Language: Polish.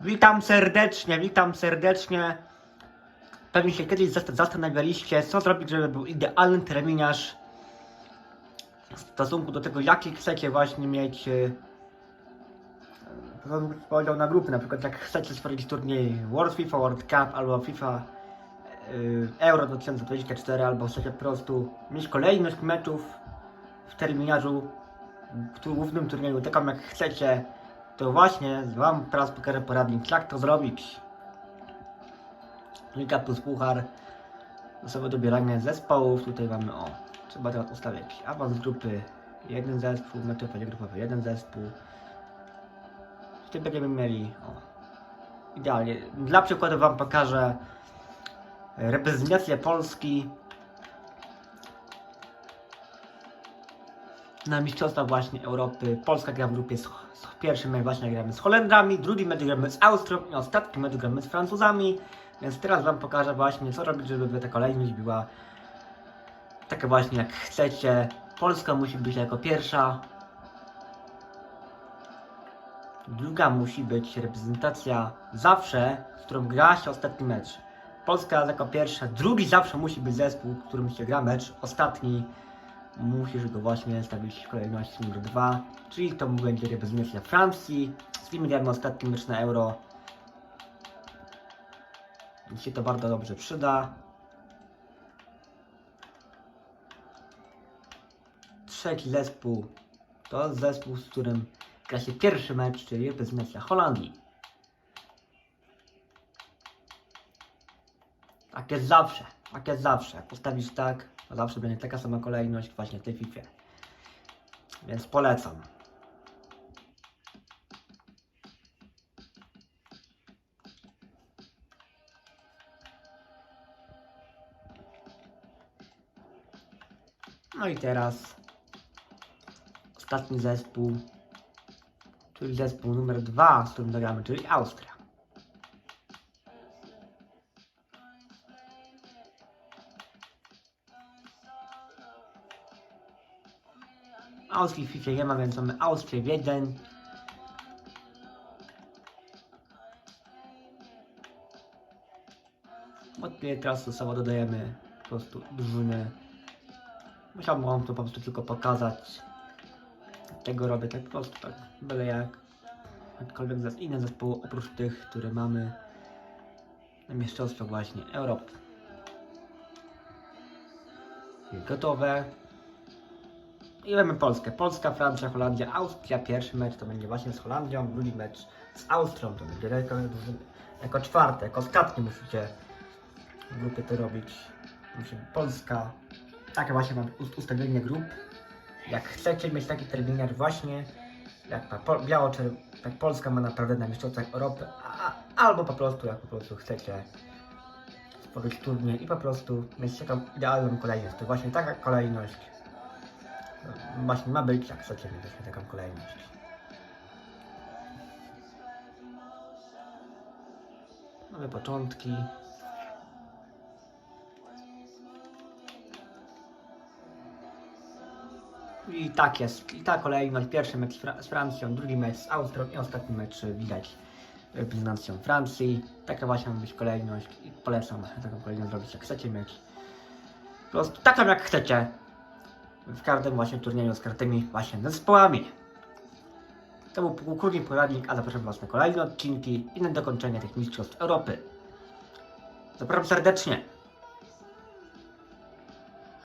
Witam serdecznie, witam serdecznie. Pewnie się kiedyś zast- zastanawialiście, co zrobić, żeby był idealny terminarz w stosunku do tego, jaki chcecie właśnie mieć e, podział na grupy, na przykład jak chcecie stworzyć turniej World FIFA World Cup albo FIFA e, Euro 2024 albo chcecie po prostu mieć kolejność meczów w terminarzu w głównym turnieju, taką jak chcecie, to właśnie Wam teraz pokażę poradnik, jak to zrobić. Liga plus puchar, osoby dobierania zespołów, tutaj mamy o, trzeba teraz ustawić awans grupy, jeden zespół, mecze grupowe, jeden zespół. Tutaj będziemy mieli, o, idealnie, dla przykładu Wam pokażę reprezentację Polski na Mistrzostwa właśnie Europy. Polska gra w grupie z, z pierwszym mecz właśnie gramy z Holendrami, drugi mecz gramy z Austrią i ostatni mecz gramy z Francuzami. Więc teraz Wam pokażę właśnie co robić, żeby ta kolejność była taka właśnie jak chcecie. Polska musi być jako pierwsza. Druga musi być reprezentacja zawsze, z którą gra się ostatni mecz. Polska jako pierwsza, drugi zawsze musi być zespół, w którym się gra mecz, ostatni musisz go właśnie stawić w kolejności numer 2, czyli to będzie reprezentacja Francji. Z nimi ostatni mecz na Euro. Mi się to bardzo dobrze przyda. Trzeci zespół to zespół, z którym gra się pierwszy mecz, czyli reprezentacja Holandii. Tak jest zawsze, tak jest zawsze. Jak postawisz tak, to zawsze będzie taka sama kolejność właśnie w tej FIFA. Więc polecam. No i teraz ostatni zespół, czyli zespół numer dwa, z którym zagramy, czyli Austria. Austrii w FIFA nie ma, więc mamy Austrię, Wiedeń. Odpie teraz losowo dodajemy po prostu drużyny. Musiałbym wam to po prostu tylko pokazać. Tego robię tak po prostu tak, byle jak. Jakkolwiek zes- inne zespoły oprócz tych, które mamy na mistrzostwach właśnie Europy. Gotowe. I mamy Polskę. Polska, Francja, Holandia, Austria. Pierwszy mecz to będzie właśnie z Holandią, drugi mecz z Austrią. To będzie jako, jako czwarte, jako ostatni musicie w grupie to robić. Musi Polska. Takie właśnie mam ust- ustawienie grup. Jak chcecie mieć taki terminarz właśnie, jak ma Pol- biało jak Polska ma naprawdę na mistrzostwach Europy, a, albo po prostu jak po prostu chcecie stworzyć turniej i po prostu mieć taką idealną kolejność. To właśnie taka kolejność właśnie ma być, jak chcecie właśnie taką kolejność. Nowe początki. I tak jest. I ta kolejność. Pierwszy mecz z, Fra- z Francją, drugi mecz z Austrią i ostatni mecz widać reprezentacją Francji. Taka właśnie ma być kolejność i polecam taką kolejność zrobić jak chcecie mieć. Po prostu taką jak chcecie w każdym właśnie turnieju z kartymi właśnie zespołami. To był półkrótki poradnik, a zapraszam Was na kolejne odcinki i na dokończenie tych mistrzostw Europy. Zapraszam serdecznie.